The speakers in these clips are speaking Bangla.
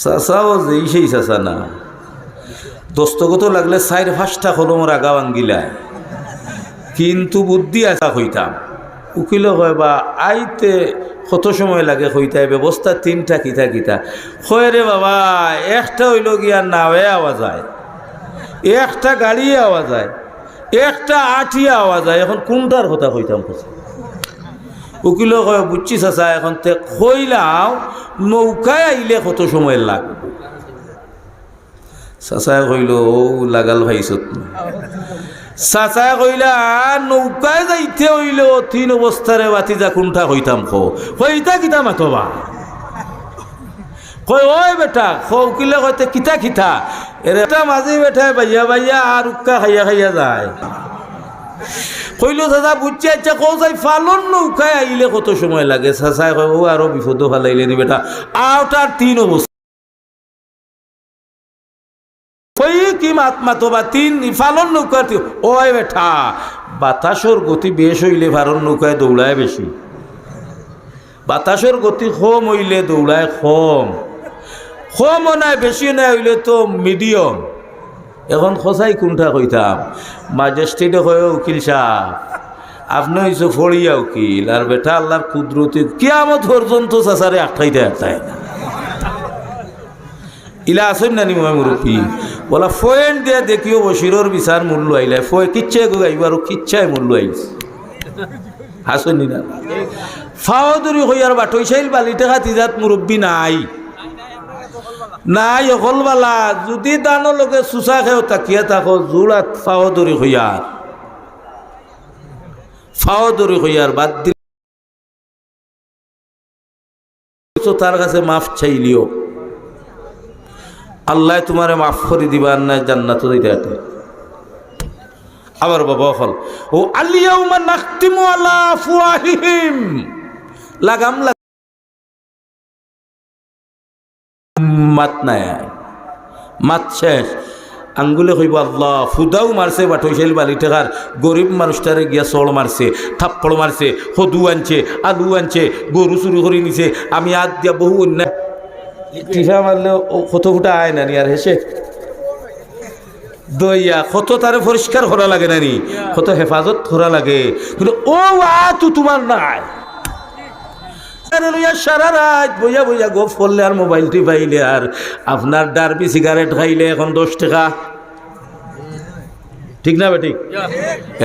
চাচাও যেই সেই চাচা না। দস্তগত লাগলে চাইর ফাঁসটা কলমর আগা ভাঙ্গিলায় কিন্তু বুদ্ধি আসা হইতাম। উকিল হয় বা, আইতে কত সময় লাগে হইতায় ব্যবস্থা তিনটা কিতা কিতা। হয় রে বাবা, একটা হইল গিয়া নাওয়ে আওয়া যায়। একটা গাড়ি আওয়া যায়। একটা আঠিয়া আওয়া যায়। এখন কোনটার কথা কইতাম কথা উকিল কয় বুঝছি চাচা, এখন তে কইলাও, নৌকায় আইলে কত সময় লাগবে? চাচাই কইল, ও লাগাল ভাইছত চাচাই কইলা, নৌকায় যাইতে হইল তিন অবস্থারে বাতি যা কোনটা হইতাম খো হইতা কিতা মাতবা? কই ওই বেটা উকিলে কইতে কিতা কিতা? এটা মাঝে বেঠায় বাইয়া বাইয়া আর উক্কা খাইয়া খাইয়া যায়। কইল, দাদা, বুঝছে আচ্ছা কৌ যাই, ফালন নৌকায় আইলে কত সময় লাগে? চাচাই কয়, ও, আরও বিপদ ফালাইলে নি বেটা। আওটার তিন অবস্থা। বা ফালন বাতাসর গতি বেশ হইলে ফালন দৌড়ায় বেশি। বাতাসর গতি নাই বেশি নাই, হইলে তো মিডিয়াম এখন সঁচাই কোনটা কইতাম? মাজেস্টিডে কয় উকিল সাহ আপনি হইছো ফড়িয়া উকিল, আর বেটা আল্লাহর কুদরতি কিয়ামত পর্যন্ত চাচারে আটকাইতে আটকায় না। ইলা আসেন নানি মই মুরব্বী? বলা, ফয়েন দিয়া দেখিও বসিরর বিচার মূল্য আইলে, ফয়ে কিচ্ছে গো গাইবার কিচ্ছাই মূল্য আইছে। হাসনি না? ফাওদুরি হইয়ার বাটই চাইল বালি টাকা তিজাত মুরব্বী নাই। নাই অকলবালা যদি দানো লগে চুচা খেও তাকিয়া থাকো জোড়াত ফাওদুরি হইয়ার ফাওদুরি হইয়ার বাদ দিল তার কাছে মাফ চাইলিও আল্লাহ তোমারে মাফ করে দিবার নাই জান্নাত দিতে আবার বাবা হল, ও আলিয়াউমা নাখতিমু আলা আফওয়াহিহিম। লাগাম মাত নাই। মাত শেষ। আঙ্গুলে কইব আল্লাহ ফুদাও মারছে বাটইশাইল বালি টাকার গরিব মানুষটারে গিয়া চড় মারছে থাপ্পড় মারছে সদু আনছে আলু আনছে গরু চুরি করে নিছে। আমি আদ দিয়া বহু অন্যায় টিফা মারলে ও কত ফুটা আয় নানি আর হেসে দইয়া কত তারে পরিষ্কার করা লাগে নানি কত হেফাজত করা লাগে। কিন্তু ও আ তো তোমার নাই। সারা আর মোবাইল টিপাইলে আর আপনার ডারবি সিগারেট খাইলে এখন দশ টাকা। ঠিক না বেটি?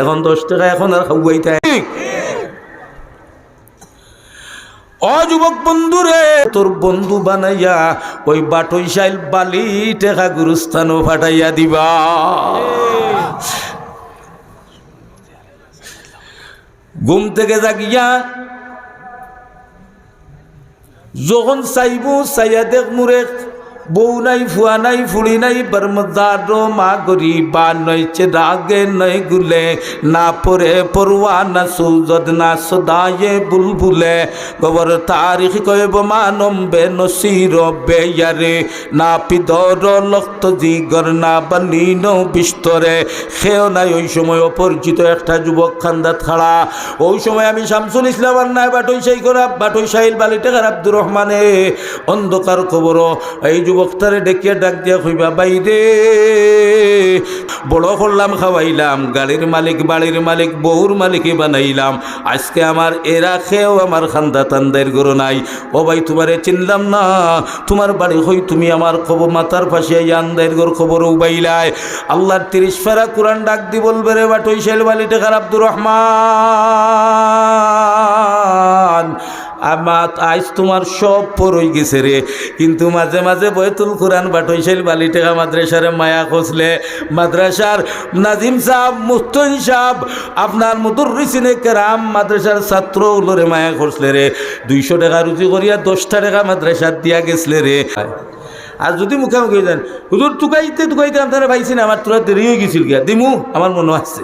এখন দশ টাকা এখন আর খাওয়াইতে অ যুবক বন্ধু রে তোর বন্ধু বানাইয়া ওই বাটই সাইল বালি টেকা গুরুস্থানও ফাটাইয়া দিবা। ঘুম থেকে জাগিয়া যখন চাইব চাইয়া দেখ বউ নাই ফুয়া নাই ফুড়ি নাই বর্মদার মা গরি বা নইছে রাগে নই গুলে। না পরে পড়ুয়া না সুজদ না সদায়ে বুলবুলে। গোবর তারিখ কইব মানম বে নসির বেয়ারে না পিদর লক্ত জিগর, না বালিন বিস্তরে। সেও নাই ওই সময় অপরিচিত একটা যুবক খান্দা খাড়া ওই সময় আমি শামসুল ইসলাম আর নাই, বাটই সাই করা বাটই সাইল বালিটেকার আব্দুর রহমানে। অন্ধকার খবর এই যুবকটারে ডেকিয়া ডাক দিয়া কইবা বাইরে বড় করলাম, খাওয়াইলাম, গাড়ির মালিক, বাড়ির মালিক, বউর মালিকই বানাইলাম। আজকে আমার এরা খেয়েও আমার খান্দা তান্দাইর গরু নাই। ও ভাই, তোমারে চিনলাম না। তোমার বাড়ি হই তুমি আমার খবর, মাথার পাশে আন্দাইর গর খবর উবাইলায় আল্লাহর তিরিশ ফেরা কোরআন ডাক দি বলবে রে, বাটই শেল বালি টেকার আব্দুর রহমান। আমার আজ তোমার সব পরই গেছে রে। কিন্তু মাঝে মাঝে বয়তুল কোরআন বাটইশাইল বালি টেকা মাদ্রাসারে মায়া খসলে মাদ্রাসার নাজিম সাহ মুস্তন সাহ আপনার মধুর রিসিনে কেরাম মাদ্রাসার ছাত্র উলোরে মায়া খসলে রে। দুইশো টাকা রুজি করিয়া দশটা টাকা মাদ্রাসার দিয়া গেছলে রে। আর যদি মুখামুখি যান হুজুর টুকাইতে টুকাইতে আপনারা পাইছি আমার তোরা দেরি হয়ে গেছিল গিয়া। দিমু, আমার মনে আছে।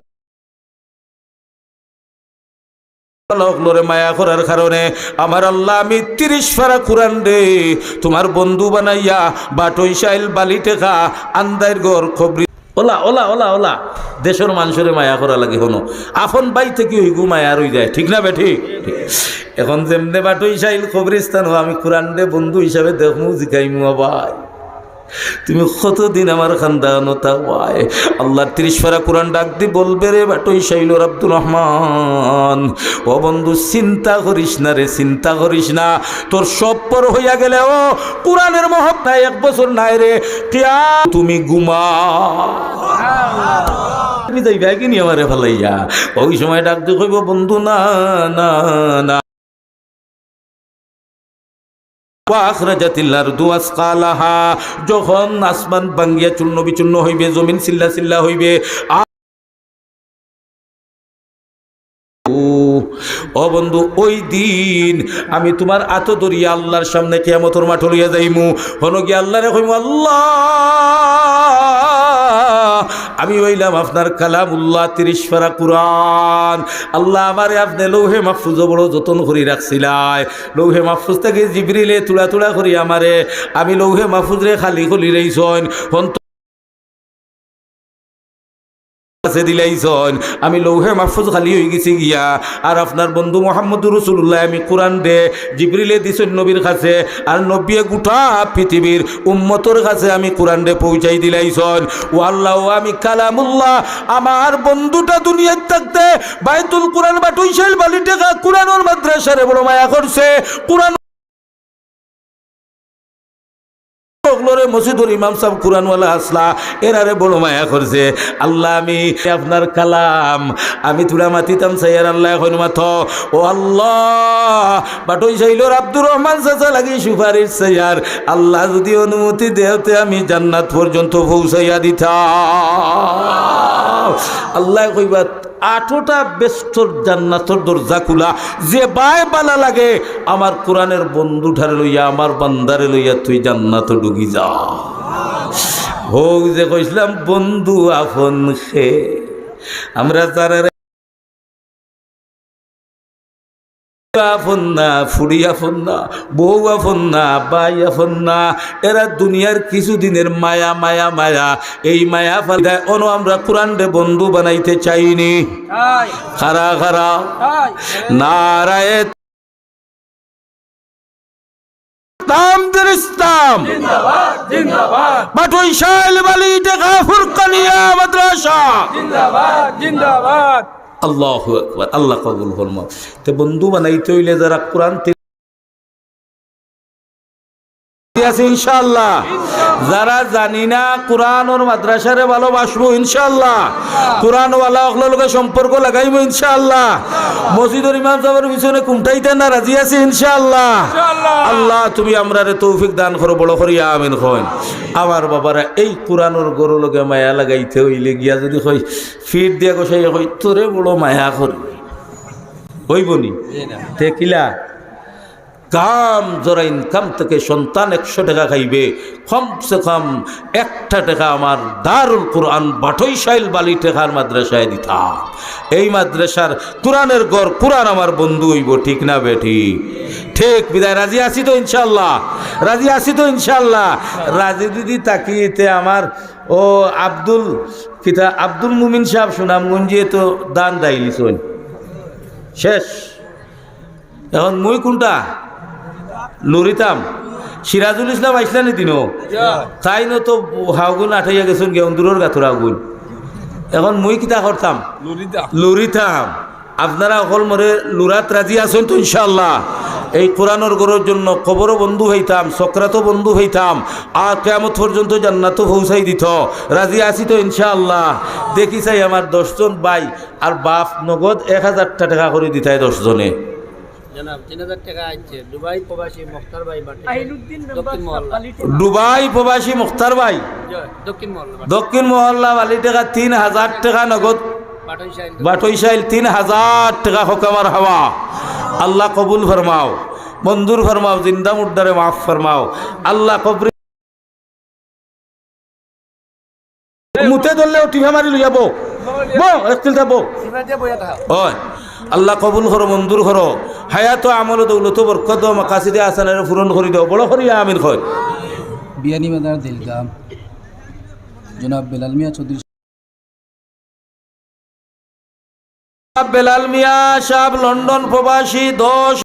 লোরে মায়া করার কারণে আমার আল্লাহ আমি তিরিশ ফারা কোরআন রে তোমার বন্ধু বানাইয়া বাটই সাইল বালি টেকা আন্দাইর গর খবরি ওলা ওলা ওলা ওলা। দেশের মানুষের মায়া করা লাগে হনো আফন বাই থেকে হইগু মায়া রই যায়, ঠিক না বে, ঠিক। এখন যেমনে বাটই সাইল খবরিস্তান আমি কোরআন রে বন্ধু হিসাবে দেখমু জিকাইমু ভাই তুমি কতদিন আমার খানদানো তাওয়ায় আল্লাহ তিরিশ ফারা কোরআন ডাক দি বলবে রে বাটই শাইলুর আব্দুর রহমান। ও বন্ধু, চিন্তা করিস না রে, চিন্তা করিস না। তোর সব পর হইয়া গেলে, ও, কোরআনের মহব নাই, এক বছর নাই রে। তুমি ঘুমা তুমি যাইবা কি নি আমারে ভালাইয়া ওই সময় ডাক দি কইব, বন্ধু, না না না। যখন আসমান বাঙ্গিয়া চূর্ণ বিচূর্ণ হইবে জমিন চিল্লা চিল্লা হইবে ও, ও বন্ধু ওই দিন আমি তোমার আত দরিয়া আল্লাহর সামনে কেমতর মাঠ লইয়া যাইমু। হন গিয়া আল্লাহরে কইমু আল্লাহ! আমি হইলাম আপনার কালাম উল্লাহ তিরিশ ফারা কুরআন। আল্লাহ আমারে আপনি লৌহে মাহফুজ বড় যতন করি রাখছিলাই লৌহে মাহফুজ থেকে জিবরিলে তুলা তুলা করি আমারে। আমি লৌহে মাহফুজরে খালি খুলি রইছন কাছে দিলাইছন। আমি লৌহে মাহফুজ খালি হয়ে গেছি গিয়া। আর আপনার বন্ধু মোহাম্মদ রসুল্লাহ আমি কোরআন দে, জিবরিলে দিছেন নবীর কাছে। আর নবিয়ে গোটা পৃথিবীর উম্মতর কাছে আমি কোরআন দে পৌঁছাই দিলাইছন। ও আল্লাহ আমি কালামুল্লাহ, আমার বন্ধুটা দুনিয়ার থাকতে বাইতুল কোরআন বা টুইশাইল বালি টাকা কোরআনোর মাদ্রাসারে বড় মায়া করছে। কোরআন লোরে মসজিদুর ইমাম সাহেব কুরআনওয়ালা আসলা, এরারে বড় মায়া করছে। আল্লাহ, আমি আপনার কালাম, আমি তুলা মাতিতাম সাইয়ার আল্লাহ এখন মাথ ও আল্লাহ, বাটই সাইলোর আব্দুর রহমান চাচা লাগি সুপারিশ সাইয়ার। আল্লাহ, যদি অনুমতি দেওতে আমি জান্নাত পর্যন্ত পৌঁছাইয়া দিতাম। আল্লাহ কইবা আঠোটা বেস্তর জান্নাতর দরজা খোলা। যে বায় বালা লাগে, আমার কোরআনের বন্ধু ঠারে লইয়া, আমার বান্দারে লইয়া তুই জান্নাত ডুগি যা। হোক যে কইছিলাম, বন্ধু আপন সে। আমরা তারা আফন না ফুড়ি আফন না বউ আফন না বাই আফন না এরা দুনিয়ার কিছুদিনের মায়া মায়া মায়া। এই মায়া ফালিদায় অন আমরা কোরআন বন্ধু বানাইতে চাইনি। খারা খারা। নারায় দরিস্তাম। বাটুই বালি টাকা ফুরকানিয়া মাদ্রাসা। আল্লাহ আকবার আল্লাহ কবুল হলম তো বন্ধু বানাইতে হইলে যারা কোরআন তে- আছে ইনশাআল্লাহ। যারা জানি না কোরআন ওর মাদ্রাসারে ভালোবাসবো ইনশাল্লাহ কোরআন ওয়ালা অকলকে সম্পর্ক লাগাইবো ইনশাআল্লাহ। মসজিদুর ইমাম সাহেবের পিছনে কুমটাইতে না রাজি আছে ইনশাআল্লাহ? আল্লাহ তুমি আমরারে তৌফিক দান করো বড় করিয়া আমিন কইন। আমার বাবারা এই কোরআনোর গরু লগে মায়া লাগাইতে হইলে গিয়া যদি কই ফিট দিয়া কষাই কই তোরে বড় মায়া করি। হইবনি তে কিলা? কাম যারা ইনকাম থেকে সন্তান একশো টাকা খাইবে। কমসে কম একটা টাকা আমার দারুল কোরআন বাটই সাইল বালি টেকার মাদ্রাসায় দিতাম এই মাদ্রাসার কোরআনের গড় কোরআন আমার বন্ধু হইব, ঠিক না বেঠি? ঠিক, বিদায়, রাজি আছি তো ইনশাল্লাহ রাজি আছি তো ইনশাল্লাহ রাজি দিদি তাকিয়েতে আমার, ও আব্দুল, কিতা আব্দুল মুমিন সাহেব সুনামগঞ্জিয়ে তো দান দাইলিছন শেষ। এখন মুই কোনটা? লরিতাম সিরাজুল ইসলাম আইসলা নি দিনও তাই ন তো হাওগুন আঠাইয়া গেছুন গেউন্দুরের গাথর আগুন এখন মুই কিতা করতাম লরিতাম আপনারা অকল মরে লুরাত রাজি আছেন তো ইনশাল্লাহ এই কোরআনের গরুর জন্য কবরও বন্ধু হইতাম সক্রাতও বন্ধু হইতাম আর কেমত পর্যন্ত জান্নাতও পৌঁছাই দিত রাজি আছি তো ইনশাআল্লাহ। দেখি চাই আমার দশজন ভাই আর বাপ নগদ এক হাজারটা টাকা করে দিতাই দশজনে জনাব তিন হাজার টাকা আছে দুবাই প্রবাসী মুক্তার ভাই দক্ষিণ মহল্লা। দুবাই প্রবাসী মুখতার ভাই। দক্ষিণ মহল্লা দক্ষিণ মহল্লা বালি টাকা তিন হাজার টাকা নগদ। বাটই সাইল বাটই তিন হাজার টাকা হকামার হাওয়া। আল্লাহ কবুল ফরমাও মঞ্জুর ফরমাও জিন্দা মুদ্দারে মাফ ফরমাও। আল্লাহ কবরি মুতে ধরলে টিভা মারি লই যাব বো একটিল ওই আল্লাহ কবুল করো মঞ্জুর করো। হায়াত আমল দৌলত বরকত মাকাসিদে আসানের পূরণ করে দাও। বড় করিয়া আমিন হয়। বিয়ানি বাজার দিলগাম। জনাব বেলাল মিয়া চৌধুরী বেলাল মিয়া সাহেব লন্ডন প্রবাসী দশ